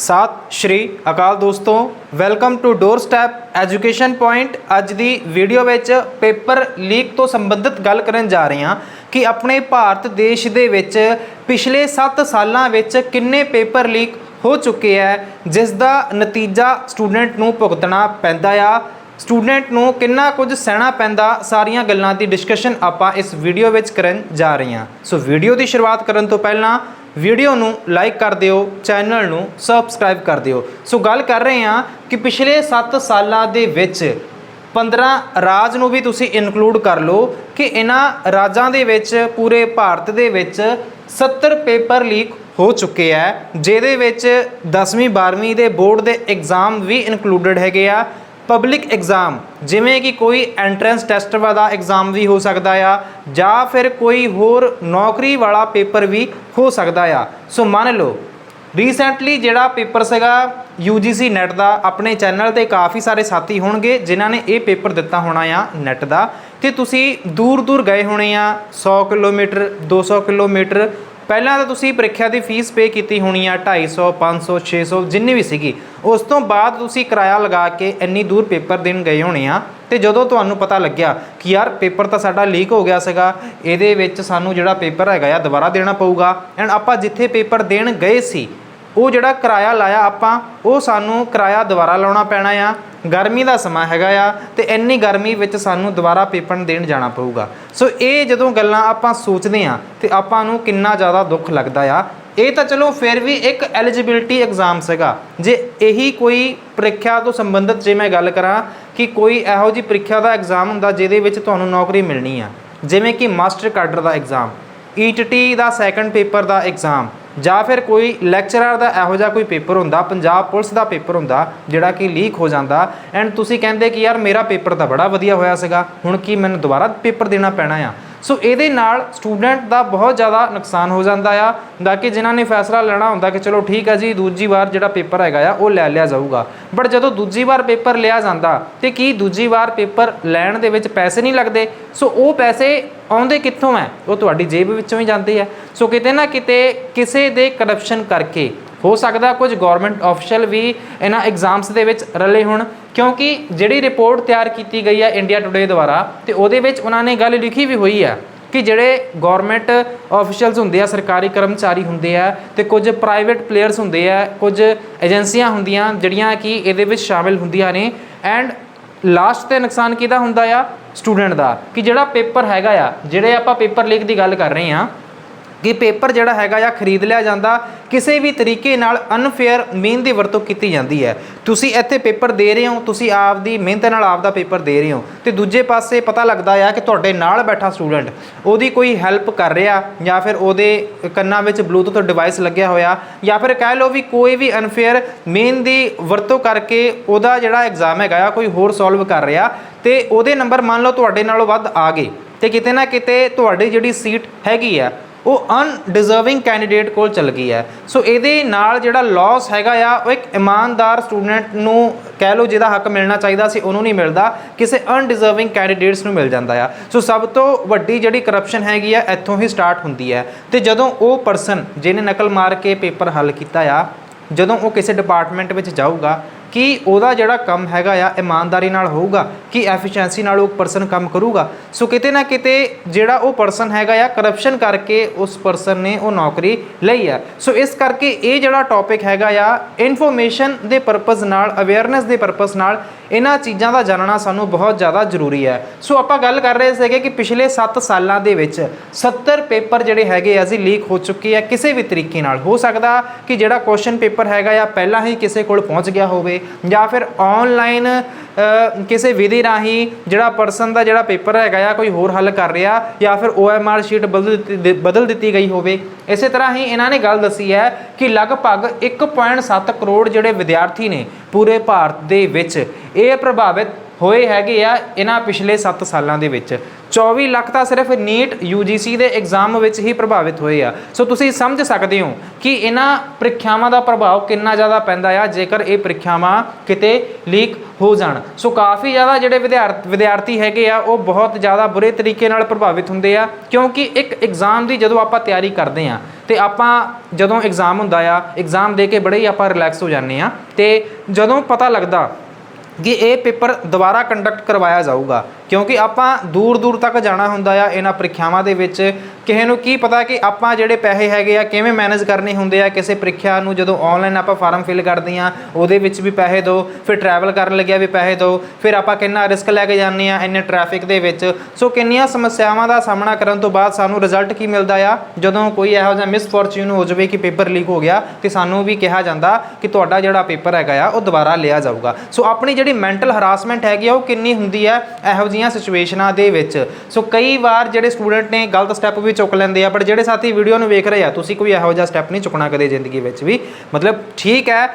ਸਤਿ ਸ਼੍ਰੀ ਅਕਾਲ ਦੋਸਤੋ। Welcome to doorstep education point ਅੱਜ ਦੀ ਵੀਡੀਓ ਵਿੱਚ ਪੇਪਰ ਲੀਕ ਤੋਂ ਸੰਬੰਧਿਤ ਗੱਲ ਕਰਨ ਜਾ ਰਹੇ ਹਾਂ ਕਿ ਆਪਣੇ ਭਾਰਤ ਦੇਸ਼ ਦੇ ਵਿੱਚ ਪਿਛਲੇ 7 ਸਾਲਾਂ ਵਿੱਚ ਕਿੰਨੇ ਪੇਪਰ ਲੀਕ ਹੋ ਚੁੱਕੇ ਹੈ, ਜਿਸ ਦਾ ਨਤੀਜਾ ਸਟੂਡੈਂਟ ਨੂੰ ਭੁਗਤਣਾ ਪੈਂਦਾ ਆ। ਸਟੂਡੈਂਟ ਨੂੰ ਕਿੰਨਾ ਕੁਝ ਸਹਿਣਾ ਪੈਂਦਾ, ਸਾਰੀਆਂ ਗੱਲਾਂ ਦੀ ਡਿਸਕਸ਼ਨ ਆਪਾਂ ਇਸ ਵੀਡੀਓ ਵਿੱਚ ਕਰਨ ਜਾ ਰਹੇ ਹਾਂ। ਸੋ ਵੀਡੀਓ ਦੀ ਸ਼ੁਰੂਆਤ ਕਰਨ ਤੋਂ ਪਹਿਲਾਂ ਵੀਡੀਓ ਨੂੰ ਲਾਈਕ ਕਰ ਦਿਓ, ਚੈਨਲ ਨੂੰ ਸਬਸਕ੍ਰਾਈਬ ਕਰ ਦਿਓ। ਸੋ ਗੱਲ ਕਰ ਰਹੇ ਹਾਂ ਕਿ ਪਿਛਲੇ 7 ਸਾਲਾਂ ਦੇ ਵਿੱਚ 15 ਰਾਜ ਨੂੰ ਵੀ ਤੁਸੀਂ ਇਨਕਲੂਡ ਕਰ ਲਓ ਕਿ ਇਹਨਾਂ ਰਾਜਾਂ ਦੇ ਵਿੱਚ, ਪੂਰੇ ਭਾਰਤ ਦੇ ਵਿੱਚ 70 ਪੇਪਰ ਲੀਕ ਹੋ ਚੁੱਕੇ ਆ, ਜਿਹਦੇ ਵਿੱਚ 10ਵੀਂ 12ਵੀਂ ਦੇ ਬੋਰਡ ਦੇ ਐਗਜ਼ਾਮ ਵੀ ਇਨਕਲੂਡਡ ਹੈਗੇ ਆ। ਪਬਲਿਕ ਐਗਜ਼ਾਮ ਜਿਵੇਂ ਕਿ ਕੋਈ ਐਂਟਰੈਂਸ ਟੈਸਟ ਵਾਲਾ ਐਗਜ਼ਾਮ ਵੀ ਹੋ ਸਕਦਾ ਆ, ਜਾਂ ਫਿਰ ਕੋਈ ਹੋਰ ਨੌਕਰੀ ਵਾਲਾ ਪੇਪਰ ਵੀ ਹੋ ਸਕਦਾ ਆ। ਸੋ ਮੰਨ ਲਓ ਰੀਸੈਂਟਲੀ ਜਿਹੜਾ ਪੇਪਰ ਸੀਗਾ UGC ਨੈਟ ਦਾ, ਆਪਣੇ ਚੈਨਲ ਤੇ ਕਾਫੀ ਸਾਰੇ ਸਾਥੀ ਹੋਣਗੇ, ਜਿਨ੍ਹਾਂ ਨੇ ਇਹ ਪੇਪਰ ਦਿੱਤਾ ਹੋਣਾ ਆ ਨੈਟ ਦਾ। ਤੇ ਤੁਸੀਂ ਦੂਰ ਦੂਰ ਗਏ ਹੋਣੇ ਆ 100 ਕਿਲੋਮੀਟਰ 200 ਕਿਲੋਮੀਟਰ ਪਹਿਲਾਂ ਤਾਂ ਤੁਸੀਂ ਪ੍ਰੀਖਿਆ ਦੀ ਫੀਸ ਪੇ ਕੀਤੀ ਹੋਣੀ ਆ 250 500 600 ਜਿੰਨੀ ਵੀ ਸੀਗੀ। ਉਸ ਤੋਂ ਬਾਅਦ ਤੁਸੀਂ ਕਿਰਾਇਆ ਲਗਾ ਕੇ ਇੰਨੀ ਦੂਰ ਪੇਪਰ ਦੇਣ ਗਏ ਹੋਣੇ ਆ ਤੇ ਜਦੋਂ ਤੁਹਾਨੂੰ ਪਤਾ ਲੱਗਿਆ ਕਿ ਯਾਰ ਪੇਪਰ ਤਾਂ ਸਾਡਾ ਲੀਕ ਹੋ ਗਿਆ ਸੀਗਾ, ਇਹਦੇ ਵਿੱਚ ਸਾਨੂੰ ਜਿਹੜਾ ਪੇਪਰ ਹੈਗਾ ਆ ਦੁਬਾਰਾ ਦੇਣਾ ਪਊਗਾ। ਐਂਡ ਆਪਾਂ ਜਿੱਥੇ ਪੇਪਰ ਦੇਣ ਗਏ ਸੀ ਉਹ ਜਿਹੜਾ ਕਿਰਾਇਆ ਲਾਇਆ ਆਪਾਂ, ਉਹ ਸਾਨੂੰ ਕਿਰਾਇਆ ਦੁਬਾਰਾ ਲਾਉਣਾ ਪੈਣਾ ਆ। ਗਰਮੀ ਦਾ ਸਮਾਂ ਹੈਗਾ ਆ ਤੇ ਇੰਨੀ ਗਰਮੀ ਵਿੱਚ ਸਾਨੂੰ ਦੁਬਾਰਾ ਪੇਪਰ ਦੇਣ ਜਾਣਾ ਪਊਗਾ। ਸੋ ਇਹ ਜਦੋਂ ਗੱਲਾਂ ਆਪਾਂ ਸੋਚਦੇ ਆ ਤੇ ਆਪਾਂ ਨੂੰ ਕਿੰਨਾ ਜ਼ਿਆਦਾ ਦੁੱਖ ਲੱਗਦਾ ਆ। ਇਹ ਤਾਂ ਚਲੋ ਫਿਰ ਵੀ ਇੱਕ ਐਲੀਜੀਬਿਲਟੀ ਐਗਜ਼ਾਮ ਸੀਗਾ। ਜੇ ਇਹੀ ਕੋਈ ਪ੍ਰੀਖਿਆ ਤੋਂ ਸੰਬੰਧਿਤ ਜੇ ਮੈਂ ਗੱਲ ਕਰਾਂ ਕਿ ਕੋਈ ਇਹੋ ਜੀ ਪ੍ਰੀਖਿਆ ਦਾ ਐਗਜ਼ਾਮ ਹੁੰਦਾ ਜਿਹਦੇ ਵਿੱਚ ਤੁਹਾਨੂੰ ਨੌਕਰੀ ਮਿਲਣੀ ਆ। ਜਿਵੇਂ ਕਿ ਮਾਸਟਰ ਕਾਡਰ ਦਾ ਐਗਜ਼ਾਮ ਈਟੀਟੀ ਦਾ ਸੈਕੰਡ ਪੇਪਰ ਦਾ ਐਗਜ਼ਾਮ ਜਾਂ ਫਿਰ ਕੋਈ ਲੈਕਚਰਰ ਦਾ ਇਹੋ ਜਿਹਾ ਕੋਈ ਪੇਪਰ ਹੁੰਦਾ, ਪੰਜਾਬ ਪੁਲਿਸ ਦਾ ਪੇਪਰ ਹੁੰਦਾ, ਜਿਹੜਾ ਕਿ ਲੀਕ ਹੋ ਜਾਂਦਾ ਐਂਡ ਤੁਸੀਂ ਕਹਿੰਦੇ ਕਿ ਯਾਰ ਮੇਰਾ ਪੇਪਰ ਤਾਂ ਬੜਾ ਵਧੀਆ ਹੋਇਆ ਸੀਗਾ, ਹੁਣ ਕੀ ਮੈਨੂੰ ਦੁਬਾਰਾ ਪੇਪਰ ਦੇਣਾ ਪੈਣਾ ਆ? ਸੋ ਇਹਦੇ ਨਾਲ ਸਟੂਡੈਂਟ ਦਾ ਬਹੁਤ ਜ਼ਿਆਦਾ ਨੁਕਸਾਨ ਹੋ ਜਾਂਦਾ ਆ ਦਾ ਕਿ ਜਿਨ੍ਹਾਂ ਨੇ ਫੈਸਲਾ ਲੈਣਾ ਹੁੰਦਾ ਕਿ ਚਲੋ ਠੀਕ ਆ ਜੀ, ਦੂਜੀ ਵਾਰ ਜਿਹੜਾ ਪੇਪਰ ਹੈਗਾ ਆ, ਉਹ ਲੈ ਲਿਆ ਜਾਊਗਾ। ਬਟ ਜਦੋਂ ਦੂਜੀ ਵਾਰ ਪੇਪਰ ਲਿਆ ਜਾਂਦਾ, ਤੇ ਕੀ ਦੂਜੀ ਵਾਰ ਪੇਪਰ ਲੈਣ ਦੇ ਵਿੱਚ ਪੈਸੇ ਨਹੀਂ ਲੱਗਦੇ? ਸੋ ਉਹ ਪੈਸੇ ਆਉਂਦੇ ਕਿੱਥੋਂ ਹੈ ਉਹ ਤੁਹਾਡੀ ਜੇਬ ਵਿੱਚੋਂ ਹੀ ਜਾਂਦੇ ਆ। ਸੋ ਕਿਤੇ ਨਾ ਕਿਤੇ ਕਿਸੇ ਦੇ ਕਰਪਸ਼ਨ ਕਰਕੇ ਹੋ ਸਕਦਾ ਕੁਝ ਗਵਰਨਮੈਂਟ ਆਫੀਸ਼ੀਅਲ ਵੀ ਇਹਨਾਂ ਐਗਜ਼ਾਮਸ ਦੇ ਵਿੱਚ ਰਲੇ ਹੋਣ, ਕਿਉਂਕਿ ਜਿਹੜੀ ਰਿਪੋਰਟ ਤਿਆਰ ਕੀਤੀ ਗਈ ਹੈ ਇੰਡੀਆ ਟੁਡੇ ਦੁਆਰਾ, ਤੇ ਉਹਦੇ ਵਿੱਚ ਉਹਨਾਂ ਨੇ ਗੱਲ ਲਿਖੀ ਵੀ ਹੋਈ ਹੈ ਕਿ ਜਿਹੜੇ ਗਵਰਨਮੈਂਟ ਆਫੀਸ਼ੀਅਲਸ ਹੁੰਦੇ ਆ, ਸਰਕਾਰੀ ਕਰਮਚਾਰੀ ਹੁੰਦੇ ਆ, ਤੇ ਕੁਝ ਪ੍ਰਾਈਵੇਟ ਪਲੇਅਰਸ ਹੁੰਦੇ ਆ, ਕੁਝ ਏਜੰਸੀਆਂ ਹੁੰਦੀਆਂ ਜਿਹੜੀਆਂ ਕਿ ਇਹਦੇ ਵਿੱਚ ਸ਼ਾਮਿਲ ਹੁੰਦੀਆਂ ਨੇ ਐਂਡ ਲਾਸਟ ਤੇ ਨੁਕਸਾਨ ਕਿਹਦਾ ਹੁੰਦਾ ਆ? ਸਟੂਡੈਂਟ ਦਾ, ਕਿ ਜਿਹੜਾ ਪੇਪਰ ਹੈਗਾ ਆ, ਜਿਹੜੇ ਆਪਾਂ ਪੇਪਰ ਲੀਕ ਦੀ ਗੱਲ ਕਰ ਰਹੇ ਆ ਕਿ ਪੇਪਰ ਜਿਹੜਾ ਹੈਗਾ ਆ ਖਰੀਦ ਲਿਆ ਜਾਂਦਾ ਕਿਸੇ ਵੀ ਤਰੀਕੇ ਨਾਲ ਅਨਫੇਅਰ ਮੀਨ ਦੀ ਵਰਤੋਂ ਕੀਤੀ ਜਾਂਦੀ ਹੈ। ਤੁਸੀਂ ਇੱਥੇ ਪੇਪਰ ਦੇ ਰਹੇ ਹੋ, ਤੁਸੀਂ ਆਪਦੀ ਮਿਹਨਤ ਨਾਲ ਆਪਦਾ ਪੇਪਰ ਦੇ ਰਹੇ ਹੋ ਤੇ ਦੂਜੇ ਪਾਸੇ ਪਤਾ ਲੱਗਦਾ ਆ ਕਿ ਤੁਹਾਡੇ ਨਾਲ ਬੈਠਾ ਸਟੂਡੈਂਟ ਉਹਦੀ ਕੋਈ ਹੈਲਪ ਕਰ ਰਿਹਾ ਜਾਂ ਫਿਰ ਉਹਦੇ ਕੰਨਾਂ ਵਿੱਚ ਬਲੂਟੂਥ ਡਿਵਾਈਸ ਲੱਗਿਆ ਹੋਇਆ ਜਾਂ ਫਿਰ ਕਹਿ ਲਓ ਵੀ ਕੋਈ ਵੀ ਅਨਫੇਅਰ ਮੀਨ ਦੀ ਵਰਤੋਂ ਕਰਕੇ ਉਹਦਾ ਜਿਹੜਾ ਐਗਜ਼ਾਮ ਹੈਗਾ ਆ ਕੋਈ ਹੋਰ ਸੋਲਵ ਕਰ ਰਿਹਾ ਤੇ ਉਹਦੇ ਨੰਬਰ ਮੰਨ ਲਓ ਤੁਹਾਡੇ ਨਾਲੋਂ ਵੱਧ ਆ ਗਏ ਤੇ ਕਿਤੇ ਨਾ ਕਿਤੇ ਤੁਹਾਡੀ ਜਿਹੜੀ ਸੀਟ ਹੈਗੀ ਆ ਉਹ ਅਨਡਿਜ਼ਰਵਿੰਗ ਕੈਂਡੀਡੇਟ ਕੋਲ ਚਲ ਗਈ ਹੈ। ਸੋ ਇਹਦੇ ਨਾਲ ਜਿਹੜਾ ਲਾਸ ਹੈਗਾ ਆ, ਉਹ ਇੱਕ ਇਮਾਨਦਾਰ ਸਟੂਡੈਂਟ ਨੂੰ ਕਹਿ ਲਓ ਜਿਹਦਾ ਹੱਕ ਮਿਲਣਾ ਚਾਹੀਦਾ ਸੀ, ਉਹਨੂੰ ਨਹੀਂ ਮਿਲਦਾ। ਕਿਸੇ ਅਨਡਿਜ਼ਰਵਿੰਗ ਕੈਂਡੀਡੇਟਸ ਨੂੰ ਮਿਲ ਜਾਂਦਾ ਆ। ਸੋ ਸਭ ਤੋਂ ਵੱਡੀ ਜਿਹੜੀ ਕਰਪਸ਼ਨ ਹੈਗੀ ਆ, ਇੱਥੋਂ ਹੀ ਸਟਾਰਟ ਹੁੰਦੀ ਹੈ। ਤੇ ਜਦੋਂ ਉਹ ਪਰਸਨ ਜਿਹਨੇ ਨਕਲ ਮਾਰ ਕੇ ਪੇਪਰ ਹੱਲ ਕੀਤਾ ਆ, ਜਦੋਂ ਉਹ ਕਿਸੇ ਡਿਪਾਰਟਮੈਂਟ ਵਿੱਚ ਜਾਊਗਾ ਕਿ ਉਹਦਾ ਜਿਹੜਾ ਕੰਮ ਹੈਗਾ ਆ ਇਮਾਨਦਾਰੀ ਨਾਲ ਹੋਊਗਾ? ਕਿ ਐਫੀਸ਼ੀਐਂਸੀ ਨਾਲ ਉਹ ਪਰਸਨ ਕੰਮ ਕਰੂਗਾ? ਸੋ ਕਿਤੇ ਨਾ ਕਿਤੇ ਜਿਹੜਾ ਉਹ ਪਰਸਨ ਹੈਗਾ ਆ ਕਰਪਸ਼ਨ ਕਰਕੇ ਉਸ ਪਰਸਨ ਨੇ ਉਹ ਨੌਕਰੀ ਲਈ ਆ। ਸੋ ਇਸ ਕਰਕੇ ਇਹ ਜਿਹੜਾ ਟੌਪਿਕ ਹੈਗਾ ਆ ਇਨਫੋਰਮੇਸ਼ਨ ਦੇ ਪਰਪਸ ਨਾਲ ਅਵੇਅਰਨੈਸ ਦੇ ਪਰਪਸ ਨਾਲ ਇਹਨਾਂ ਚੀਜ਼ਾਂ ਦਾ ਜਾਣਨਾ ਸਾਨੂੰ ਬਹੁਤ ਜ਼ਿਆਦਾ ਜ਼ਰੂਰੀ ਹੈ ਸੋ ਆਪਾਂ ਗੱਲ ਕਰ ਰਹੇ ਸੀਗੇ ਕਿ ਪਿਛਲੇ 7 ਸਾਲਾਂ ਦੇ ਵਿੱਚ 70 ਪੇਪਰ ਜਿਹੜੇ ਹੈਗੇ ਆ ਜੀ ਲੀਕ ਹੋ ਚੁੱਕੇ ਆ ਕਿਸੇ ਵੀ ਤਰੀਕੇ ਨਾਲ। ਹੋ ਸਕਦਾ ਕਿ ਜਿਹੜਾ ਕੁਐਸਚਨ ਪੇਪਰ ਹੈਗਾ ਆ, ਪਹਿਲਾਂ ਹੀ ਕਿਸੇ ਕੋਲ ਪਹੁੰਚ ਗਿਆ ਹੋਵੇ ਜਾਂ ਫਿਰ ਆਨਲਾਈਨ ਕਿਸੇ ਵਿਧੀ ਰਾਹੀਂ ਜਿਹੜਾ ਪਰਸਨ ਦਾ ਜਿਹੜਾ ਪੇਪਰ ਹੈਗਾ ਆ ਕੋਈ ਹੋਰ ਹੱਲ ਕਰ ਰਿਹਾ ਜਾਂ ਫਿਰ OMR ਸ਼ੀਟ ਬਦਲ ਦਿੱਤੀ ਬਦਲ ਦਿੱਤੀ ਗਈ ਹੋਵੇ। ਇਸੇ ਤਰ੍ਹਾਂ ਹੀ ਇਹਨਾਂ ਨੇ ਗੱਲ ਦੱਸੀ ਹੈ ਕਿ ਲਗਭਗ 1.7 ਕਰੋੜ ਜਿਹੜੇ ਵਿਦਿਆਰਥੀ ਨੇ ਪੂਰੇ ਭਾਰਤ ਦੇ ਵਿੱਚ, ਇਹ ਪ੍ਰਭਾਵਿਤ ਹੋਏ ਹੈਗੇ ਆ ਇਹਨਾਂ ਪਿਛਲੇ 7 ਸਾਲਾਂ ਦੇ ਵਿੱਚ। 24 ਲੱਖ ਤਾਂ ਸਿਰਫ ਨੀਟ UGC ਦੇ ਐਗਜ਼ਾਮ ਵਿੱਚ ਹੀ ਪ੍ਰਭਾਵਿਤ ਹੋਏ ਆ। ਸੋ ਤੁਸੀਂ ਸਮਝ ਸਕਦੇ ਹੋ ਕਿ ਇਹਨਾਂ ਪ੍ਰੀਖਿਆਵਾਂ ਦਾ ਪ੍ਰਭਾਵ ਕਿੰਨਾ ਜ਼ਿਆਦਾ ਪੈਂਦਾ ਆ, ਜੇਕਰ ਇਹ ਪ੍ਰੀਖਿਆਵਾਂ ਕਿਤੇ ਲੀਕ ਹੋ ਜਾਣ। ਸੋ ਕਾਫੀ ਜ਼ਿਆਦਾ ਜਿਹੜੇ ਵਿਦਿਆਰਥ ਵਿਦਿਆਰਥੀ ਹੈਗੇ ਆ, ਉਹ ਬਹੁਤ ਜ਼ਿਆਦਾ ਬੁਰੇ ਤਰੀਕੇ ਨਾਲ ਪ੍ਰਭਾਵਿਤ ਹੁੰਦੇ ਆ, ਕਿਉਂਕਿ ਇੱਕ ਐਗਜ਼ਾਮ ਦੀ ਜਦੋਂ ਆਪਾਂ ਤਿਆਰੀ ਕਰਦੇ ਆ, ਤੇ ਆਪਾਂ ਜਦੋਂ ਐਗਜ਼ਾਮ ਹੁੰਦਾ ਆ ਐਗਜ਼ਾਮ ਦੇ ਕੇ ਬੜੇ ਹੀ ਆਪਾਂ ਰਿਲੈਕਸ ਹੋ ਜਾਂਦੇ ਆ, ਤੇ ਜਦੋਂ ਪਤਾ ਲੱਗਦਾ ਕਿ ਇਹ ਪੇਪਰ ਦੁਬਾਰਾ ਕੰਡਕਟ ਕਰਵਾਇਆ ਜਾਊਗਾ। ਕਿਉਂਕਿ ਆਪਾਂ ਦੂਰ ਦੂਰ ਤੱਕ ਜਾਣਾ ਹੁੰਦਾ ਆ, ਇਹਨਾਂ ਪ੍ਰੀਖਿਆਵਾਂ ਦੇ ਵਿੱਚ ਕਿਸੇ ਨੂੰ ਕੀ ਪਤਾ ਕਿ ਆਪਾਂ ਜਿਹੜੇ ਪੈਸੇ ਹੈਗੇ ਆ, ਕਿਵੇਂ ਮੈਨੇਜ ਕਰਨੇ ਹੁੰਦੇ ਆ ਕਿਸੇ ਪ੍ਰੀਖਿਆ ਨੂੰ, ਜਦੋਂ ਆਨਲਾਈਨ ਆਪਾਂ ਫਾਰਮ ਫਿਲ ਕਰਦੇ ਆ ਉਹਦੇ ਵਿੱਚ ਵੀ ਪੈਸੇ ਦਿਓ ਫਿਰ ਟਰੈਵਲ ਕਰਨ ਲੱਗਿਆ ਵੀ ਪੈਸੇ ਦਿਓ ਫਿਰ ਆਪਾਂ ਕਿੰਨਾ ਰਿਸਕ ਲੈ ਕੇ ਜਾਂਦੇ ਆ ਇੰਨੇ ਟ੍ਰੈਫਿਕ ਦੇ ਵਿੱਚ। ਸੋ ਕਿੰਨੀਆਂ ਸਮੱਸਿਆਵਾਂ ਦਾ ਸਾਹਮਣਾ ਕਰਨ ਤੋਂ ਬਾਅਦ ਸਾਨੂੰ ਰਿਜ਼ਲਟ ਕੀ ਮਿਲਦਾ ਆ? ਜਦੋਂ ਕੋਈ ਇਹੋ ਜਿਹਾ ਮਿਸਫੋਰਚੂਨ ਹੋ ਜਾਵੇ ਕਿ ਪੇਪਰ ਲੀਕ ਹੋ ਗਿਆ, ਤੇ ਸਾਨੂੰ ਵੀ ਕਿਹਾ ਜਾਂਦਾ ਕਿ ਤੁਹਾਡਾ ਜਿਹੜਾ ਪੇਪਰ ਹੈਗਾ ਆ, ਉਹ ਦੁਬਾਰਾ ਲਿਆ ਜਾਊਗਾ। ਸੋ ਆਪਣੀ ਜਿਹੜੀ ਮੈਂਟਲ ਹਰਾਸਮੈਂਟ ਹੈਗੀ ਆ, ਉਹ ਕਿੰਨੀ ਹੁੰਦੀ ਆ, ਇਹੋ ਜਿਹੀਆਂ ਸਿਚੁਏਸ਼ਨਾਂ ਦੇ ਵਿੱਚ। ਸੋ ਕਈ ਵਾਰ ਜਿਹੜੇ ਸਟੂਡੈਂਟ ਨੇ ਗਲਤ ਸਟੈਪ ਵੀ ਚੁੱਕ ਲੈਂਦੇ ਆ ਪਰ ਜਿਹੜੇ ਸਾਥੀ ਵੀਡੀਓ ਨੂੰ ਵੇਖ ਰਹੇ ਆ, ਤੁਸੀਂ ਕੋਈ ਇਹੋ ਜਿਹਾ ਸਟੈਪ ਨਹੀਂ ਚੁੱਕਣਾ ਕਦੇ ਜ਼ਿੰਦਗੀ ਵਿੱਚ ਵੀ। ਮਤਲਬ ਠੀਕ ਹੈ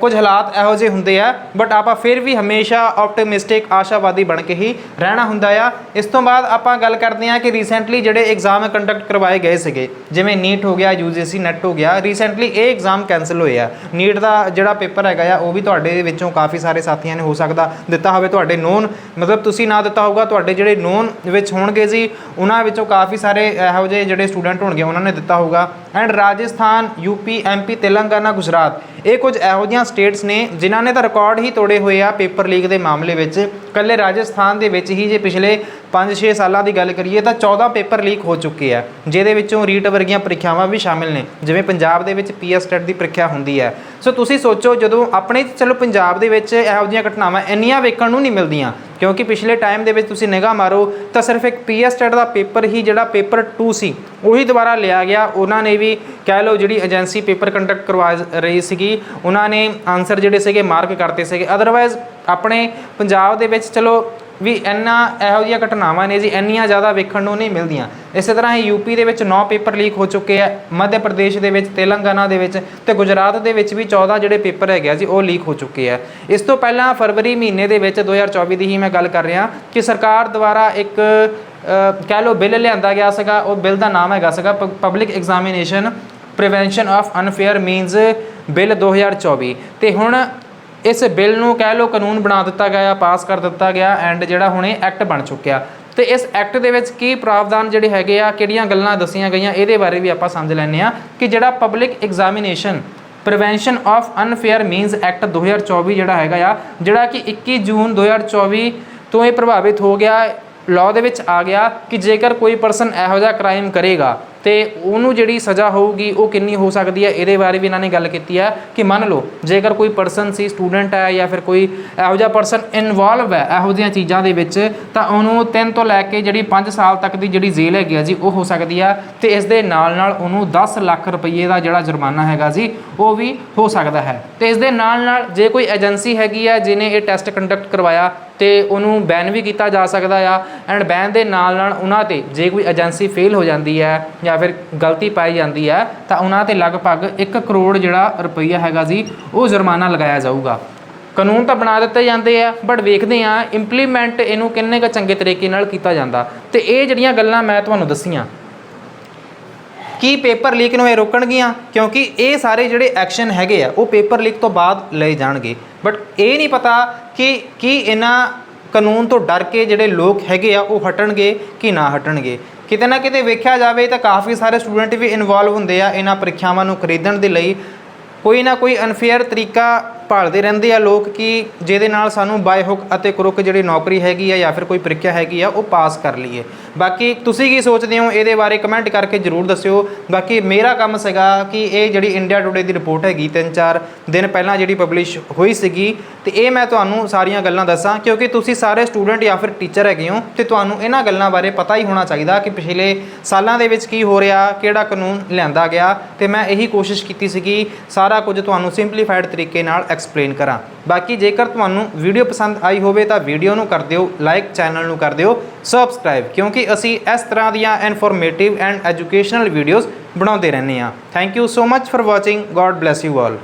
ਕੁਝ ਹਾਲਾਤ ਇਹੋ ਜਿਹੇ ਹੁੰਦੇ ਆ ਬਟ ਆਪਾਂ ਫਿਰ ਵੀ ਹਮੇਸ਼ਾ ਆਪਟਿਮਿਸਟਿਕ ਆਸ਼ਾਵਾਦੀ ਬਣ ਕੇ ਹੀ ਰਹਿਣਾ ਹੁੰਦਾ ਆ। ਇਸ ਤੋਂ ਬਾਅਦ ਆਪਾਂ ਗੱਲ ਕਰਦੇ ਆ ਕਿ ਰੀਸੈਂਟਲੀ ਜਿਹੜੇ ਐਗਜ਼ਾਮ ਕੰਡਕਟ ਕਰਵਾਏ ਗਏ ਸੀਗੇ, ਜਿਵੇਂ ਨੀਟ ਹੋ ਗਿਆ, UGC ਨੈਟ ਹੋ ਗਿਆ ਰੀਸੈਂਟਲੀ ਇਹ ਐਗਜ਼ਾਮ ਕੈਨਸਲ ਹੋਏ ਆ। ਨੀਟ ਦਾ ਜਿਹੜਾ ਪੇਪਰ ਹੈਗਾ ਆ, ਉਹ ਵੀ ਤੁਹਾਡੇ ਵਿੱਚੋਂ ਕਾਫੀ ਸਾਰੇ ਸਾਥੀਆਂ ਨੇ ਹੋ ਸਕਦਾ ਦਿੱਤਾ ਹੋਵੇ, ਤੁਹਾਡੇ ਨੋਨ ਮਤਲਬ ਤੁਸੀਂ ਨਾ ਦਿੱਤਾ ਹੋਊਗਾ, ਤੁਹਾਡੇ ਜਿਹੜੇ ਨੋਨ ਵਿੱਚ ਹੋਣਗੇ ਜੀ, ਉਹਨਾਂ ਵਿੱਚੋਂ ਕਾਫੀ ਸਾਰੇ ਇਹੋ ਜਿਹੇ ਜਿਹੜੇ ਸਟੂਡੈਂਟ ਹੋਣਗੇ, ਉਹਨਾਂ ਨੇ ਦਿੱਤਾ ਹੋਊਗਾ। And Rajasthan UP MP Telangana, Gujarat ਇਹ ਕੁਝ ਇਹੋ ਜਿਹੀਆਂ ਸਟੇਟਸ ਨੇ ਜਿਨ੍ਹਾਂ ਨੇ ਤਾਂ ਰਿਕਾਰਡ ਹੀ ਤੋੜੇ ਹੋਏ ਆ ਪੇਪਰ ਲੀਕ ਦੇ ਮਾਮਲੇ ਵਿੱਚ। ਕੱਲੇ ਰਾਜਸਥਾਨ ਦੇ ਵਿੱਚ ਹੀ ਜੇ ਪਿਛਲੇ 5-6 ਸਾਲਾਂ ਦੀ ਗੱਲ ਕਰੀਏ ਤਾਂ 14 ਪੇਪਰ ਲੀਕ ਹੋ ਚੁੱਕੇ ਆ, ਜਿਹਦੇ ਵਿੱਚੋਂ ਰੀਟ ਵਰਗੀਆਂ ਪ੍ਰੀਖਿਆਵਾਂ ਵੀ ਸ਼ਾਮਿਲ ਨੇ, ਜਿਵੇਂ ਪੰਜਾਬ ਦੇ ਵਿੱਚ ਪੀਐਸ ਟੈਟ ਦੀ ਪ੍ਰੀਖਿਆ ਹੁੰਦੀ ਹੈ ਸੋ ਤੁਸੀਂ ਸੋਚੋ ਜਦੋਂ ਆਪਣੇ, ਚਲੋ ਪੰਜਾਬ ਦੇ ਵਿੱਚ ਇਹੋ ਜਿਹੀਆਂ ਘਟਨਾਵਾਂ ਇੰਨੀਆਂ ਵੇਖਣ ਨੂੰ ਨਹੀਂ ਮਿਲਦੀਆਂ ਕਿਉਂਕਿ ਪਿਛਲੇ ਟਾਈਮ ਦੇ ਵਿੱਚ ਤੁਸੀਂ ਨਿਗਾਹ ਮਾਰੋ, ਤਾਂ ਸਿਰਫ ਇੱਕ ਪੀਐਸ ਟੈਟ ਦਾ ਪੇਪਰ ਹੀ ਜਿਹੜਾ ਪੇਪਰ 2 ਸੀ, ਉਹੀ ਦੁਬਾਰਾ ਲਿਆ ਗਿਆ। ਉਹਨਾਂ ਨੇ ਵੀ ਕਹਿ ਲਓ ਜਿਹੜੀ ਏਜੰਸੀ ਪੇਪਰ ਕੰਡਕਟ ਕਰਵਾ ਰਹੀ ਸੀਗੀ, ਉਹਨਾਂ ਨੇ ਆਨਸਰ ਜਿਹੜੇ ਸੀਗੇ ਮਾਰਕ ਕਰਤੇ ਸੀਗੇ। ਅਦਰਵਾਈਜ਼ ਆਪਣੇ ਪੰਜਾਬ ਦੇ ਵਿੱਚ ਚਲੋ ਵੀ ਇੰਨਾ ਇਹੋ ਜਿਹੀਆਂ ਘਟਨਾਵਾਂ ਨੇ ਜੀ, ਇੰਨੀਆਂ ਜ਼ਿਆਦਾ ਵੇਖਣ ਨੂੰ ਨਹੀਂ ਮਿਲਦੀਆਂ। ਇਸੇ ਤਰ੍ਹਾਂ ਹੀ ਯੂਪੀ ਦੇ ਵਿੱਚ 9 ਪੇਪਰ ਲੀਕ ਹੋ ਚੁੱਕੇ ਆ, ਮੱਧ ਪ੍ਰਦੇਸ਼ ਦੇ ਵਿੱਚ, ਤੇਲੰਗਾਨਾ ਦੇ ਵਿੱਚ ਤੇ ਗੁਜਰਾਤ ਦੇ ਵਿੱਚ ਵੀ 14 ਜਿਹੜੇ ਪੇਪਰ ਹੈਗੇ ਆ ਜੀ, ਉਹ ਲੀਕ ਹੋ ਚੁੱਕੇ ਆ। ਇਸ ਤੋਂ ਪਹਿਲਾਂ ਫਰਵਰੀ ਮਹੀਨੇ ਦੇ ਵਿੱਚ 2024 ਦੀ ਹੀ ਮੈਂ ਗੱਲ ਕਰ ਰਿਹਾ ਕਿ ਸਰਕਾਰ ਦੁਆਰਾ ਇੱਕ ਕਹਿ ਲਓ ਬਿੱਲ ਲਿਆਂਦਾ ਗਿਆ ਸੀਗਾ, ਉਹ ਬਿੱਲ ਦਾ ਨਾਮ ਹੈਗਾ ਸੀਗਾ public examination prevention of unfair means bill 2024 ਤੇ ਹੁਣ ਇਸ ਬਿੱਲ ਨੂੰ ਕਹਿ ਲਓ ਕਾਨੂੰਨ ਬਣਾ ਦਿੱਤਾ ਗਿਆ, ਪਾਸ ਕਰ ਦਿੱਤਾ ਗਿਆ ਐਂਡ ਜਿਹੜਾ ਹੁਣ ਇਹ ਐਕਟ ਬਣ ਚੁੱਕਿਆ। ਤੇ ਇਸ ਐਕਟ ਦੇ ਵਿੱਚ ਕੀ ਪ੍ਰਾਵਧਾਨ ਜਿਹੜੇ ਹੈਗੇ ਆ, ਕਿਹੜੀਆਂ ਗੱਲਾਂ ਦੱਸੀਆਂ ਗਈਆਂ, ਇਹਦੇ ਬਾਰੇ ਵੀ ਆਪਾਂ ਸਮਝ ਲੈਂਦੇ ਆ ਕਿ ਜਿਹੜਾ public examination prevention of unfair means act 2024 ਜਿਹੜਾ ਹੈਗਾ ਆ, ਜਿਹੜਾ ਕਿ 21 ਜੂਨ 2024 ਤੋਂ ਇਹ ਪ੍ਰਭਾਵਿਤ ਹੋ ਗਿਆ ਲਾਅ ਦੇ ਵਿੱਚ ਆ ਗਿਆ ਕਿ ਜੇਕਰ ਕੋਈ ਪਰਸਨ ਇਹੋ ਜਿਹਾ ਕ੍ਰਾਈਮ ਕਰੇਗਾ ਤੇ ਉਹਨੂੰ ਜਿਹੜੀ ਸਜ਼ਾ ਹੋਊਗੀ, ਉਹ ਕਿੰਨੀ ਹੋ ਸਕਦੀ ਹੈ? ਇਹਦੇ ਬਾਰੇ ਵੀ ਇਹਨਾਂ ਨੇ ਗੱਲ ਕੀਤੀ ਹੈ ਕਿ ਮੰਨ ਲਓ, ਜੇਕਰ ਕੋਈ ਪਰਸਨ ਸੀ ਸਟੂਡੈਂਟ ਹੈ ਜਾਂ ਫਿਰ ਕੋਈ ਇਹੋ ਜਿਹਾ ਪਰਸਨ ਇਨਵੋਲਵ ਹੈ ਇਹੋ ਜਿਹੀਆਂ ਚੀਜ਼ਾਂ ਦੇ ਵਿੱਚ, ਤਾਂ ਉਹਨੂੰ 3 ਤੋਂ ਲੈ ਕੇ ਜਿਹੜੀ 5 ਸਾਲ ਤੱਕ ਦੀ ਜਿਹੜੀ ਜੇਲ੍ਹ ਹੈਗੀ ਆ ਜੀ, ਉਹ ਹੋ ਸਕਦੀ ਆ ਤੇ ਇਸ ਦੇ ਨਾਲ ਨਾਲ ਉਹਨੂੰ 10 ਲੱਖ ਰੁਪਏ ਦਾ ਜਿਹੜਾ ਜੁਰਮਾਨਾ ਹੈਗਾ ਜੀ, ਉਹ ਵੀ ਹੋ ਸਕਦਾ ਹੈ। ਤੇ ਇਸ ਦੇ ਨਾਲ ਨਾਲ ਜੇ ਕੋਈ ਏਜੰਸੀ ਹੈਗੀ ਆ, ਜਿਹਨੇ ਇਹ ਟੈਸਟ ਕੰਡਕਟ ਕਰਵਾਇਆ ਤੇ ਉਹਨੂੰ ਬੈਨ ਵੀ ਕੀਤਾ ਜਾ ਸਕਦਾ ਆ। ਐਂਡ ਬੈਨ ਦੇ ਨਾਲ ਨਾਲ ਉਹਨਾਂ ਤੇ ਜੇ ਕੋਈ ਏਜੰਸੀ ਫੇਲ ਹੋ ਜਾਂਦੀ ਹੈ ਜਾਂ ਫਿਰ ਗਲਤੀ ਪਾਈ ਜਾਂਦੀ ਹੈ, ਤਾਂ ਉਹਨਾਂ ਤੇ ਲਗਭਗ 1 ਕਰੋੜ ਜਿਹੜਾ ਰੁਪਈਆ ਹੈਗਾ ਜੀ ਉਹ ਜੁਰਮਾਨਾ ਲਗਾਇਆ ਜਾਊਗਾ। ਕਾਨੂੰਨ ਤਾਂ ਬਣਾ ਦਿੱਤੇ ਜਾਂਦੇ ਆ ਬਟ ਵੇਖਦੇ ਆ ਇੰਪਲੀਮੈਂਟ ਇਹਨੂੰ ਕਿੰਨੇ ਕੁ ਚੰਗੇ ਤਰੀਕੇ ਨਾਲ ਕੀਤਾ ਜਾਂਦਾ। ਤੇ ਇਹ ਜਿਹੜੀਆਂ ਗੱਲਾਂ ਮੈਂ ਤੁਹਾਨੂੰ ਦੱਸੀਆਂ ਕੀ ਪੇਪਰ ਲੀਕ ਨੂੰ ਇਹ ਰੋਕਣਗੀਆਂ? ਕਿਉਂਕਿ ਇਹ ਸਾਰੇ ਜਿਹੜੇ ਐਕਸ਼ਨ ਹੈਗੇ ਆ, ਉਹ ਪੇਪਰ ਲੀਕ ਤੋਂ ਬਾਅਦ ਲਏ ਜਾਣਗੇ। ਬਟ ਇਹ ਨਹੀਂ ਪਤਾ ਕਿ ਕੀ ਇਹਨਾਂ ਕਾਨੂੰਨ ਤੋਂ ਡਰ ਕੇ ਜਿਹੜੇ ਲੋਕ ਹੈਗੇ ਆ, ਉਹ ਹਟਣਗੇ ਕਿ ਨਾ ਹਟਣਗੇ। ਕਿਤੇ ਨਾ ਕਿਤੇ ਵੇਖਿਆ ਜਾਵੇ ਤਾਂ ਕਾਫੀ ਸਾਰੇ ਸਟੂਡੈਂਟ ਵੀ ਇਨਵੋਲਵ ਹੁੰਦੇ ਆ ਇਹਨਾਂ ਪ੍ਰੀਖਿਆਵਾਂ ਨੂੰ ਖਰੀਦਣ ਦੇ ਲਈ। ਕੋਈ ਨਾ ਕੋਈ ਅਨਫੇਅਰ ਤਰੀਕਾ ਭਾਲਦੇ ਰਹਿੰਦੇ ਆ ਲੋਕ ਕਿ ਜਿਹਦੇ ਨਾਲ ਸਾਨੂੰ ਬਾਈ ਹੁੱਕ ਅਤੇ ਕਰੁੱਕ ਜਿਹੜੀ ਨੌਕਰੀ ਹੈਗੀ ਆ ਜਾਂ ਫਿਰ ਕੋਈ ਪ੍ਰੀਖਿਆ ਹੈਗੀ ਆ, ਉਹ ਪਾਸ ਕਰ ਲਈਏ। ਬਾਕੀ ਤੁਸੀਂ ਕੀ ਸੋਚਦੇ ਹੋ? ਇਹਦੇ ਬਾਰੇ ਕਮੈਂਟ ਕਰਕੇ ਜਰੂਰ ਦੱਸਿਓ। ਬਾਕੀ ਮੇਰਾ ਕੰਮ ਸੀਗਾ ਕਿ ਇਹ ਜਿਹੜੀ ਇੰਡੀਆ ਟੁਡੇ ਦੀ ਰਿਪੋਰਟ ਹੈਗੀ, ਤਿੰਨ ਚਾਰ ਦਿਨ ਪਹਿਲਾਂ ਜਿਹੜੀ ਪਬਲਿਸ਼ ਹੋਈ ਸੀਗੀ, ਤੇ ਇਹ ਮੈਂ ਤੁਹਾਨੂੰ ਸਾਰੀਆਂ ਗੱਲਾਂ ਦੱਸਾਂ, ਕਿਉਂਕਿ ਤੁਸੀਂ ਸਾਰੇ ਸਟੂਡੈਂਟ ਜਾਂ ਫਿਰ ਟੀਚਰ ਹੈਗੇ ਹੋ, ਤੇ ਤੁਹਾਨੂੰ ਇਹਨਾਂ ਗੱਲਾਂ ਬਾਰੇ ਪਤਾ ਹੀ ਹੋਣਾ ਚਾਹੀਦਾ ਕਿ ਪਿਛਲੇ ਸਾਲਾਂ ਦੇ ਵਿੱਚ ਕੀ ਹੋ ਰਿਹਾ, ਕਿਹੜਾ ਕਾਨੂੰਨ ਲਿਆਂਦਾ ਗਿਆ, ਤੇ ਮੈਂ ਇਹੀ ਕੋਸ਼ਿਸ਼ ਕੀਤੀ ਸੀਗੀ ਸਾਰਾ ਕੁਝ ਤੁਹਾਨੂੰ ਸਿੰਪਲੀਫਾਈਡ ਤਰੀਕੇ ਨਾਲ ਐਕਸਪਲੇਨ ਕਰਾਂ। ਬਾਕੀ ਜੇਕਰ ਤੁਹਾਨੂੰ ਵੀਡੀਓ ਪਸੰਦ ਆਈ ਹੋਵੇ ਤਾਂ ਵੀਡੀਓ ਨੂੰ ਕਰ ਦਿਓ ਲਾਈਕ ਚੈਨਲ ਨੂੰ ਕਰ ਦਿਓ ਸਬਸਕ੍ਰਾਈਬ ਕਿਉਂਕਿ ਅਸੀਂ ਇਸ ਤਰ੍ਹਾਂ ਦੀਆਂ ਇਨਫੋਰਮੇਟਿਵ ਐਂਡ ਐਜੂਕੇਸ਼ਨਲ ਵੀਡੀਓਜ਼ ਬਣਾਉਂਦੇ ਰਹਿੰਦੇ ਹਾਂ। Thank you so much for watching god bless you all